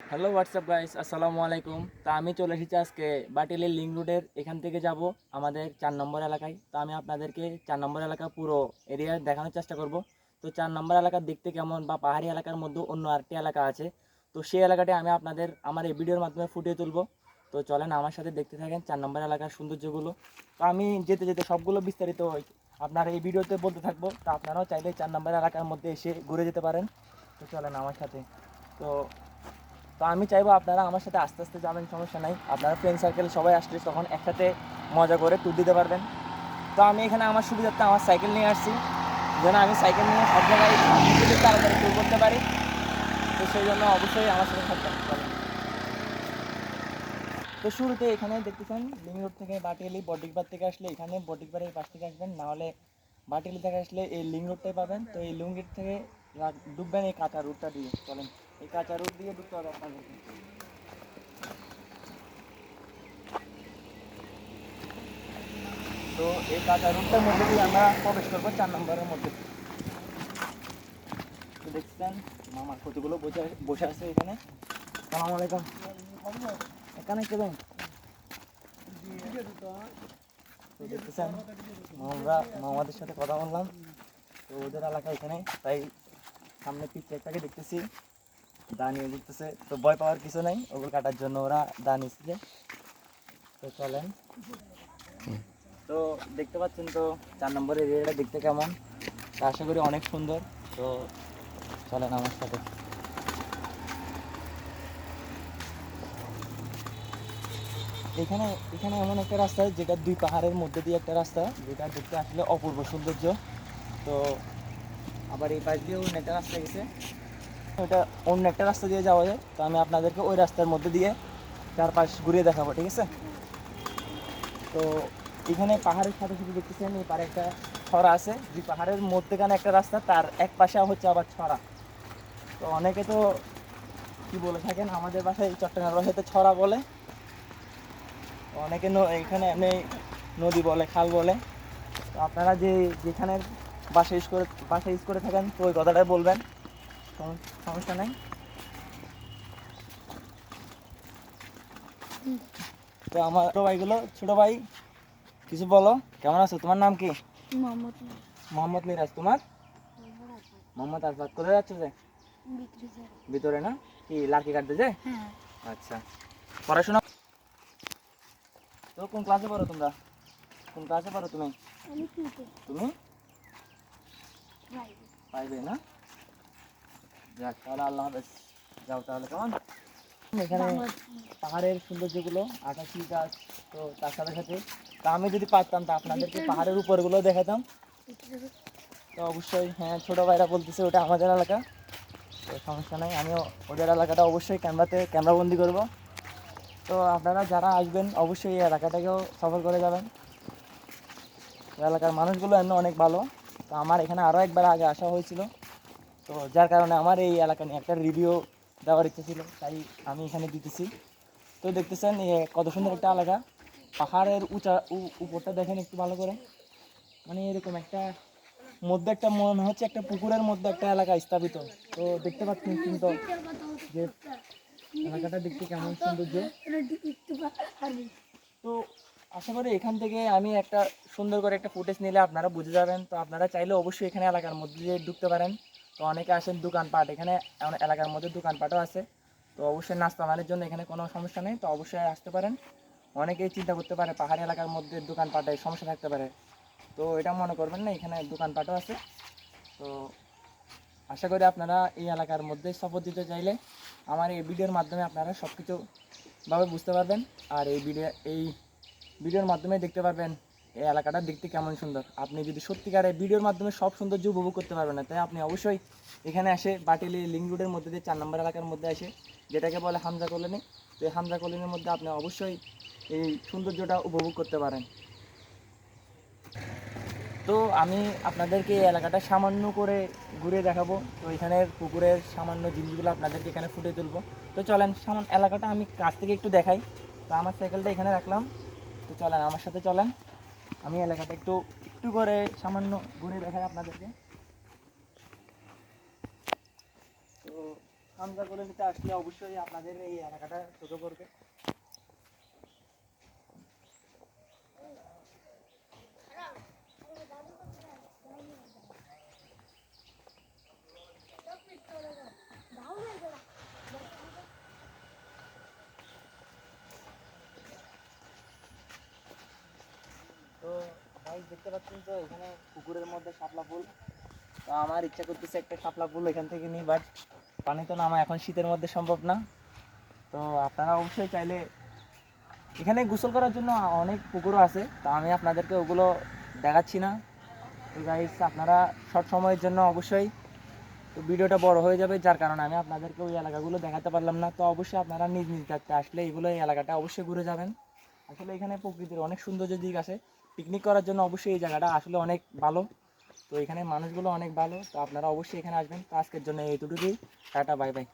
Hello WhatsApp guys আসসালামু আলাইকুম তা আমি চলে এসেছি আজকে বাটিলের লিঙ্ক রোডের এখান থেকে যাব আমাদের চার নম্বর এলাকায়। তো আমি আপনাদেরকে চার নম্বর এলাকা পুরো এরিয়া দেখানোর চেষ্টা করব। তো চার নম্বর এলাকা দেখতে কেমন বা পাহাড়ি এলাকার মধ্যে অন্য আরেকটি এলাকা আছে। তো সেই এলাকাটি আমি আপনাদের আমার এই ভিডিওর মাধ্যমে ফুটিয়ে তুলবো। তো চলেন আমার সাথে দেখতে থাকেন চার নম্বর এলাকার সৌন্দর্যগুলো। তো আমি যেতে যেতে সবগুলো বিস্তারিত আপনার এই ভিডিওতে বলতে থাকব। তো আপনারাও চাইলে চার নম্বর এলাকার মধ্যে এসে ঘুরে যেতে পারেন। তো চলেন আমার সাথে। তো তো আমি চাইব আপনারা আমার সাথে আস্তে আস্তে যাবেন, সমস্যা নাই। আপনারা ফ্রেন্ড সার্কেল সবাই আসলে তখন একসাথে মজা করে ট্যুর দিতে পারবেন। তো আমি এখানে আমার সুবিধার্থে আমার সাইকেল নিয়ে আসছি। যেন আমি সাইকেল নিয়ে সব জায়গায় তাড়াতাড়ি ট্যুর করতে পারি। তো সেই জন্য অবশ্যই আমার সাথে থাকবেন। চলেন। তো শুরুতে এখানে দেখতেছেন লিং রোড থেকে বাটিয়ালি বডিকবার থেকে আসলে এখানে বডিকবারের পাশ থেকে আসবেন। না হলে বাটিয়ালি থেকে আসলে এই লিং রোডটাই পাবেন। তো এই লিং রোড থেকে ঢুকবেন এই কাঁচা রুটটা দিয়ে, চলেন। এই কাঁচা রুট দিয়ে ঢুকতে হবে আপনাদেরকে। তো এই কাঁচা রুটটার মধ্যে দিয়ে আমরা প্রবেশ করব চার নম্বরের মধ্যে। দেখছেন, মামার কতগুলো বসে বসে আছে এখানে। সালাম আলাইকুম। এখানে কেবেন তো দেখতেছেন আমরা মামাদের সাথে কথা বললাম। তো ওদের এলাকা এখানে, তাই সামনে পিছনে একটাকে দেখতেছি। দা নিয়ে দেখতেছে। তো ভয় পাওয়ার কিছু নাই, ওগুলো কাটার জন্য ওরা দা নিচ্ছে তো চলেন। তো দেখতে পাচ্ছেন তো, চার নম্বরের এরিয়াটা দেখতে কেমন? আশা করি অনেক সুন্দর। তো চলেন আমার সাথে। এখানে এখানে এমন একটা রাস্তা, যেটা দুই পাহাড়ের মধ্যে দিয়ে একটা রাস্তা, যেটা দেখতে আসলে অপূর্ব সৌন্দর্য। তো আবার এই পাশ দিয়ে অন্য একটা রাস্তা গেছে। ওটা অন্য একটা রাস্তা দিয়ে যাওয়া যায়। তো আমি আপনাদেরকে ওই রাস্তার মধ্যে দিয়ে চারপাশ ঘুরিয়ে দেখাবো, ঠিক আছে? তো এখানে পাহাড়ের সাথে সাথে দেখতেছেন, এই পারে একটা ছড়া আছে। যে পাহাড়ের মধ্যেখানে একটা রাস্তা, তার এক পাশে হচ্ছে আবার ছড়া। তো অনেকে তো কি বলে থাকেন, আমাদের বাসায় চট্টগ্রাম ভাষায় তো ছড়া বলে। অনেকে এখানে এমনি নদী বলে, খাল বলে। তো আপনারা যে যেখানে বাসা ইউজ করে বাসা ইউজ করে থাকেন তো ওই কথাটাই বলবেন। সমস্যা নেই। তো আমার ছোটো ভাইগুলো ছোট ভাই কিছু বলো কেমন আছো? তোমার নাম কি? মোহাম্মদ মোহাম্মদ মিরাজ তোমার? মোহাম্মদ আজবাদ কোথায় যাচ্ছ যে? ভিতরে না? কি লাকি কাটতে যে? হ্যাঁ। আচ্ছা। পড়াশোনা? তো কোন ক্লাসে পড়ো তোমরা? কোন ক্লাসে পড়ো তুমি? তুমি? পাইবে না? যাক তাহলে আল্লাহ হাফেজ যাও তাহলে কেমন? এখানে পাহাড়ের সৌন্দর্যগুলো আকাশি গাছ তো তার সাথে সাথে তা আমি যদি পারতাম তা আপনাদেরকে পাহাড়ের উপরগুলো দেখাতাম। তো অবশ্যই হ্যাঁ ছোটো ভাইরা বলতেছে ওটা আমাদের এলাকা। তো সমস্যা নাই আমিও ওদের এলাকাটা অবশ্যই ক্যামেরাতে ক্যামেরাবন্দি করব। তো আপনারা যারা আসবেন অবশ্যই এই এলাকাটাকেও সফর করে যাবেন। এলাকার মানুষগুলো এমনি অনেক ভালো। তো আমার এখানে আরও একবার আগে আসা হয়েছিল। তো যার কারণে আমার এই এলাকা নিয়ে একটা রিভিউ দেওয়ার ইচ্ছে ছিল, তাই আমি এখানে দিতেছি। তো দেখতেছেন কত সুন্দর একটা এলাকা। পাহাড়ের উঁচা উপরটা দেখেন একটু ভালো করে। মানে এরকম একটা মধ্যে একটা মনে হচ্ছে একটা পুকুরের মধ্যে একটা এলাকা স্থাপিত। তো দেখতে পাচ্ছেন কিন্তু যে এলাকাটা দেখতে কেমন সৌন্দর্য। তো আশা করি এখান থেকে আমি একটা সুন্দর করে একটা ফুটেজ নিলে আপনারা বুঝে যাবেন। তো আপনারা চাইলে অবশ্যই এখানে এলাকার মধ্যে দিয়ে ঢুকতে পারেন। তো অনেকে আসেন দোকানপাট, এখানে এলাকার মধ্যে দোকানপাটও আছে। তো অবশ্যই নাস্তা মানের জন্য এখানে কোনো সমস্যা নেই। তো অবশ্যই আসতে পারেন। অনেকেই চিন্তা করতে পারে পাহাড়ি এলাকার মধ্যে দোকানপাটে সমস্যা থাকতে পারে। তো এটা মনে করবেন না, এখানে দোকানপাটও আছে। তো আশা করি আপনারা এই এলাকার মধ্যে সফর দিতে চাইলে আমার এই ভিডিওর মাধ্যমে আপনারা সব কিছুভাবে বুঝতে পারবেন। আর এই ভিডিও এই ভিডিওর মাধ্যমে দেখতে পারবেন এই এলাকাটা দেখতে কেমন সুন্দর। আপনি যদি সত্যিকারে ভিডিওর মাধ্যমে সব সৌন্দর্য উপভোগ করতে পারবেন না, তাই আপনি অবশ্যই এখানে এসে বাটিলি লিঙ্ক রোডের মধ্যে দিয়ে চার নম্বর এলাকার মধ্যে আসে যেটাকে বলে হামজা কলোনি, তো এই হামজা কলোনির মধ্যে আপনি অবশ্যই এই সৌন্দর্যটা উপভোগ করতে পারেন। তো আমি আপনাদেরকে এই এলাকাটা সামান্য করে ঘুরে দেখাবো। তো এখানের পুকুরের সামান্য জিনিসগুলো আপনাদেরকে এখানে ফুটে তুলবো। তো চলেন সামান এলাকাটা আমি কাছ থেকে একটু দেখাই। তো আমার সাইকেলটা এখানে রাখলাম। তো চলেন, আমার সাথে চলেন। আমি এলাকাটা একটু একটু করে সামান্য ঘুরে দেখাই আপনাদেরকে। তো হামজা কলোনিতে আসলে অবশ্যই আপনাদের এই এলাকাটা ছোটো পড়বে তো ভাই দেখতে পাচ্ছেন তো, এখানে পুকুরের মধ্যে শাপলা ফুল। তো আমার ইচ্ছা করতেছে একটা শাপলা ফুল এখান থেকে নিই বাট পানি তো নামা এখন শীতের মধ্যে সম্ভব না। তো আপনারা অবশ্যই চাইলে এখানে গোসল করার জন্য অনেক পুকুরও আছে, তা আমি আপনাদেরকে ওগুলো দেখাচ্ছি না। তো গাইস আপনারা শর্ট সময়ের জন্য অবশ্যই তো ভিডিওটা বড় হয়ে যাবে, যার কারণে আমি আপনাদেরকে ওই এলাকাগুলো দেখাতে পারলাম না। তো অবশ্যই আপনারা নিজ নিজ থাকতে আসলে এইগুলো এই এলাকাটা অবশ্যই ঘুরে যাবেন। আসলে এখানে প্রকৃতির অনেক সৌন্দর্য দিক আছে। পিকনিক করার জন্য অবশ্যই এই জায়গাটা আসলে অনেক ভালো। তো এখানে মানুষগুলো অনেক ভালো। তো আপনারা অবশ্যই এখানে আসবেন। তো আজকের জন্য এইটুকুই টাটা বাই বাই